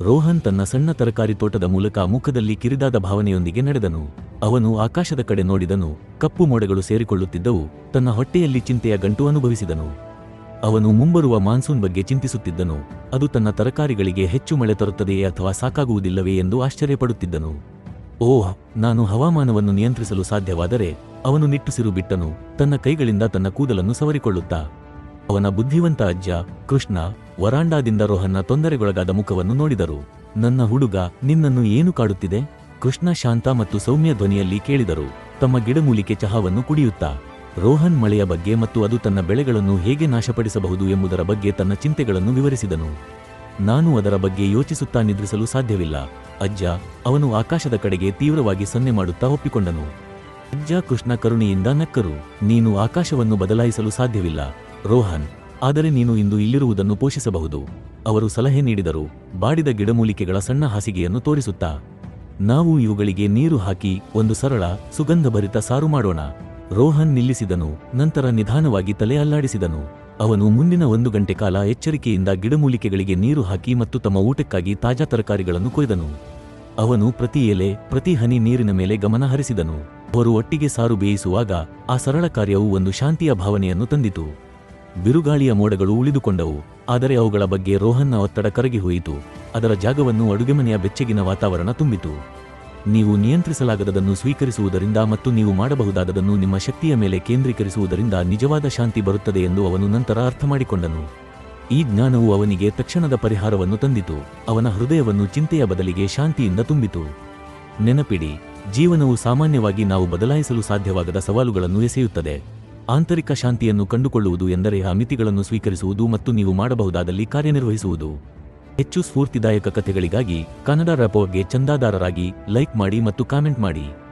ರೋಹನ್ ತನ್ನ ಸಣ್ಣ ತರಕಾರಿ ತೋಟದ ಮೂಲಕ ಮುಖದಲ್ಲಿ ಕಿರಿದಾದ ಭಾವನೆಯೊಂದಿಗೆ ನಡೆದನು. ಅವನು ಆಕಾಶದ ಕಡೆ ನೋಡಿದನು, ಕಪ್ಪು ಮೋಡಗಳು ಸೇರಿಕೊಳ್ಳುತ್ತಿದ್ದವು, ತನ್ನ ಹೊಟ್ಟೆಯಲ್ಲಿ ಚಿಂತೆಯ ಗಂಟು ಅನುಭವಿಸಿದನು. ಅವನು ಮುಂಬರುವ ಮಾನ್ಸೂನ್ ಬಗ್ಗೆ ಚಿಂತಿಸುತ್ತಿದ್ದನು, ಅದು ತನ್ನ ತರಕಾರಿಗಳಿಗೆ ಹೆಚ್ಚು ಮಳೆ ತರುತ್ತದೆಯೇ ಅಥವಾ ಸಾಕಾಗುವುದಿಲ್ಲವೇ ಎಂದು ಆಶ್ಚರ್ಯಪಡುತ್ತಿದ್ದನು. ಓಹ್, ನಾನು ಹವಾಮಾನವನ್ನು ನಿಯಂತ್ರಿಸಲು ಸಾಧ್ಯವಾದರೆ, ಅವನು ನಿಟ್ಟುಸಿರು ಬಿಟ್ಟನು, ತನ್ನ ಕೈಗಳಿಂದ ತನ್ನ ಕೂದಲನ್ನು ಸವರಿಕೊಳ್ಳುತ್ತಾ. ಅವನ ಬುದ್ಧಿವಂತ ಅಜ್ಜ, ಕೃಷ್ಣ ವರಾಂಡಾದಿಂದ ರೋಹನ್ನ ತೊಂದರೆಗೊಳಗಾದ ಮುಖವನ್ನು ನೋಡಿದರು. ನನ್ನ ಹುಡುಗ ನಿನ್ನನ್ನು ಏನು ಕಾಡುತ್ತಿದೆ? ಕೃಷ್ಣ ಶಾಂತ ಮತ್ತು ಸೌಮ್ಯ ಧ್ವನಿಯಲ್ಲಿ ಕೇಳಿದರು. ತಮ್ಮ ಗಿಡಮೂಲಿಕೆ ಚಹಾವನ್ನು ಕುಡಿಯುತ್ತಾ. ರೋಹನ್ ಮಳೆಯ ಬಗ್ಗೆ ಮತ್ತು ಅದು ತನ್ನ ಬೆಳೆಗಳನ್ನು ಹೇಗೆ ನಾಶಪಡಿಸಬಹುದು ಎಂಬುದರ ಬಗ್ಗೆ ತನ್ನ ಚಿಂತೆಗಳನ್ನು ವಿವರಿಸಿದನು. ನಾನು ಅದರ ಬಗ್ಗೆ ಯೋಚಿಸುತ್ತಾ ನಿದ್ರಿಸಲು ಸಾಧ್ಯವಿಲ್ಲ. ಅಜ್ಜ ಅವನು ಆಕಾಶದ ಕಡೆಗೆ ತೀವ್ರವಾಗಿ ಸನ್ನೆ ಮಾಡುತ್ತಾ ಒಪ್ಪಿಕೊಂಡನು. ಅಜ್ಜ ಕೃಷ್ಣ ಕರುಣೆಯಿಂದ ನಕ್ಕರು. ನೀನು ಆಕಾಶವನ್ನು ಬದಲಾಯಿಸಲು ಸಾಧ್ಯವಿಲ್ಲ. ರೋಹನ್ ಆದರೆ ನೀನು ಇಂದು ಇಲ್ಲಿರುವುದನ್ನು ಪೋಷಿಸಬಹುದು. ಅವರು ಸಲಹೆ ನೀಡಿದರು, ಬಾಡಿದ ಗಿಡಮೂಲಿಕೆಗಳ ಸಣ್ಣ ಹಾಸಿಗೆಯನ್ನು ತೋರಿಸುತ್ತಾ, ನಾವು ಇವುಗಳಿಗೆ ನೀರು ಹಾಕಿ ಒಂದು ಸರಳ, ಸುಗಂಧಭರಿತ ಸಾರು ಮಾಡೋಣ. ರೋಹನ್ ನಿಲ್ಲಿಸಿದನು, ನಂತರ ನಿಧಾನವಾಗಿ ತಲೆ ಅಲ್ಲಾಡಿಸಿದನು. ಅವನು ಮುಂದಿನ ಒಂದು ಗಂಟೆ ಕಾಲ ಎಚ್ಚರಿಕೆಯಿಂದ ಗಿಡಮೂಲಿಕೆಗಳಿಗೆ ನೀರು ಹಾಕಿ ಮತ್ತು ತಮ್ಮ ಊಟಕ್ಕಾಗಿ ತಾಜಾ ತರಕಾರಿಗಳನ್ನು ಕೊಯ್ದನು. ಅವನು ಪ್ರತಿ ಎಲೆ, ಪ್ರತಿ ಹನಿ ನೀರಿನ ಮೇಲೆ ಗಮನ ಹರಿಸಿದನು. ಅವರು ಒಟ್ಟಿಗೆ ಸಾರು ಬೇಯಿಸುವಾಗ ಆ ಸರಳ ಕಾರ್ಯವು ಒಂದು ಶಾಂತಿಯ ಭಾವನೆಯನ್ನು ತಂದಿತು. ಬಿರುಗಾಳಿಯ ಮೋಡಗಳು ಉಳಿದುಕೊಂಡವು. ಆದರೆ ಅವುಗಳ ಬಗ್ಗೆ ರೋಹನ್ನ ಒತ್ತಡ ಕರಗಿ ಹೋಯಿತು. ಅದರ ಜಾಗವನ್ನು ಅಡುಗೆಮನೆಯ ಬೆಚ್ಚಗಿನ ವಾತಾವರಣ ತುಂಬಿತು. ನೀವು ನಿಯಂತ್ರಿಸಲಾಗದದನ್ನು ಸ್ವೀಕರಿಸುವುದರಿಂದ ಮತ್ತು ನೀವು ಮಾಡಬಹುದಾದದನ್ನು ನಿಮ್ಮ ಶಕ್ತಿಯ ಮೇಲೆ ಕೇಂದ್ರೀಕರಿಸುವುದರಿಂದ ನಿಜವಾದ ಶಾಂತಿ ಬರುತ್ತದೆ ಎಂದು ಅವನು ನಂತರ ಅರ್ಥಮಾಡಿಕೊಂಡನು. ಈ ಜ್ಞಾನವು ಅವನಿಗೆ ತಕ್ಷಣದ ಪರಿಹಾರವನ್ನು ತಂದಿತು. ಅವನ ಹೃದಯವನ್ನು ಚಿಂತೆಯ ಬದಲಿಗೆ ಶಾಂತಿಯಿಂದ ತುಂಬಿತು. ನೆನಪಿಡಿ, ಜೀವನವು ಸಾಮಾನ್ಯವಾಗಿ ನಾವು ಬದಲಾಯಿಸಲು ಸಾಧ್ಯವಾಗದ ಸವಾಲುಗಳನ್ನು ಎಸೆಯುತ್ತದೆ. ಆಂತರಿಕ ಶಾಂತಿಯನ್ನು ಕಂಡುಕೊಳ್ಳುವುದು ಎಂದರೆ ಆ ಮಿತಿಗಳನ್ನು ಸ್ವೀಕರಿಸುವುದು ಮತ್ತು ನೀವು ಮಾಡಬಹುದಾದಲ್ಲಿ ಕಾರ್ಯನಿರ್ವಹಿಸುವುದು. ಹೆಚ್ಚು ಸ್ಫೂರ್ತಿದಾಯಕ ಕಥೆಗಳಿಗಾಗಿ ಕನ್ನಡ ರಪೋಗೆ ಚಂದಾದಾರರಾಗಿ ಲೈಕ್ ಮಾಡಿ ಮತ್ತು ಕಾಮೆಂಟ್ ಮಾಡಿ.